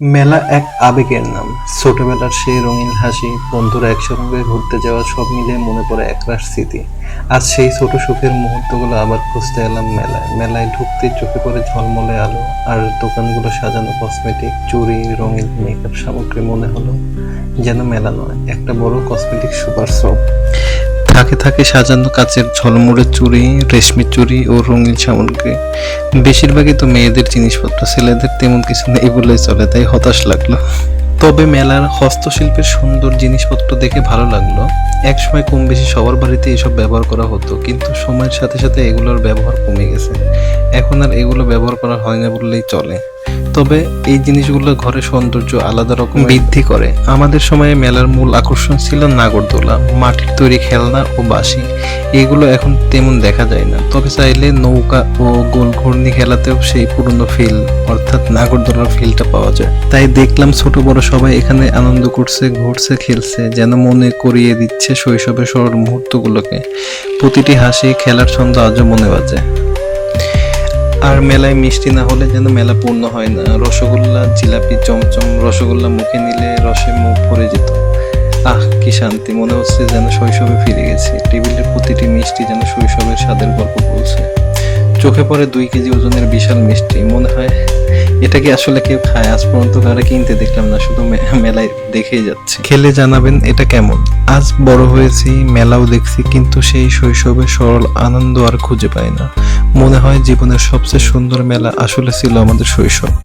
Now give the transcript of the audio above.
মেলা এক আবেগের নাম। ছোটবেলার সেই রঙিন হাসি, বন্ধুরা একসঙ্গে ঘুরতে যাওয়া সব মিলে মনে পড়ে একরাশ স্মৃতি। আজ সেই ছোট সুখের মুহূর্তগুলো আবার খুঁজতে এলাম মেলায়। মেলায় ঢুকতে চোখে পড়ে ঝলমলে আলো, আর দোকানগুলো সাজানো কসমেটিক চুড়ি, রঙিন মেকআপ সামগ্রী মনে হলো যেন মেলা নয়, একটা বড় কসমেটিক সুপার শপ থাকে থাকে সাজানো কাচের ঝলমুড়ে চুড়ি, রেশমি চুড়ি ও রঙিন সামগ্রী। বেশিরভাগই তো মেয়েদের জিনিসপত্র, ছেলেদের তেমন কিছু নেই বলেই চলে, তাই হতাশ লাগল। তবে মেলার হস্তশিল্পের সুন্দর জিনিসপত্র দেখে ভালো লাগল। একসময় কম বেশি সবার বাড়িতে এসব ব্যবহার করা হতো, কিন্তু সময়ের সাথে সাথে এগুলোর ব্যবহার কমে গেছে। এখন আর এগুলো ব্যবহার করা হয় না বললেই চলে। তবে এই জিনিসগুলো ঘরের সৌন্দর্য আলাদা রকম বৃদ্ধি করে। আমাদের সময়ে মেলার মূল আকর্ষণ ছিল নাগরদোলা মাটির তৈরি খেলনা ও বাঁশি। এগুলো এখন তেমন দেখা যায় না। তবে চাইলে নৌকা ও গোল ঘূর্ণি খেলাতেও সেই পুরনো ফিল অর্থাৎ নাগরদোলার ফিলটা পাওয়া যায়। তাই দেখলাম ছোট বড় সবাই এখানে আনন্দ করছে ঘুরছে খেলছে যেন মনে করিয়ে দিচ্ছে শৈশবের সরল মুহূর্তগুলোকে। প্রতিটি হাসি খেলার ছন্দ আজও মনে বাজে। আর মেলায় মিষ্টি না হলে যেন মেলা পূর্ণ হয় না। রসগোল্লা, জিলাপি, চমচম, রসগোল্লা মুখে নিলে রসে মুখ ভরে যেত। আহ, কি শান্তি, মনে হচ্ছে যেন শৈশবে ফিরে গেছি। টেবিলের প্রতিটি মিষ্টি যেন শৈশবের স্বাদের গল্প বলছে। চোখে পড়ে দুই কেজি ওজনের বিশাল মিষ্টি। মনে হয় এটা কি আসলে কেউ খায়? আজ পর্যন্ত কারে কিনতে দেখলাম না, শুধু মেলায় দেখেই যাচ্ছে। খেলে জানাবেন এটা কেমন? আজ বড় হয়েছি, মেলাও দেখছি, কিন্তু সেই শৈশবের সরল আনন্দ আর খুঁজে পাই না। মনে হয় জীবনের সবচেয়ে সুন্দর মেলা আসলে ছিল আমাদের শৈশব।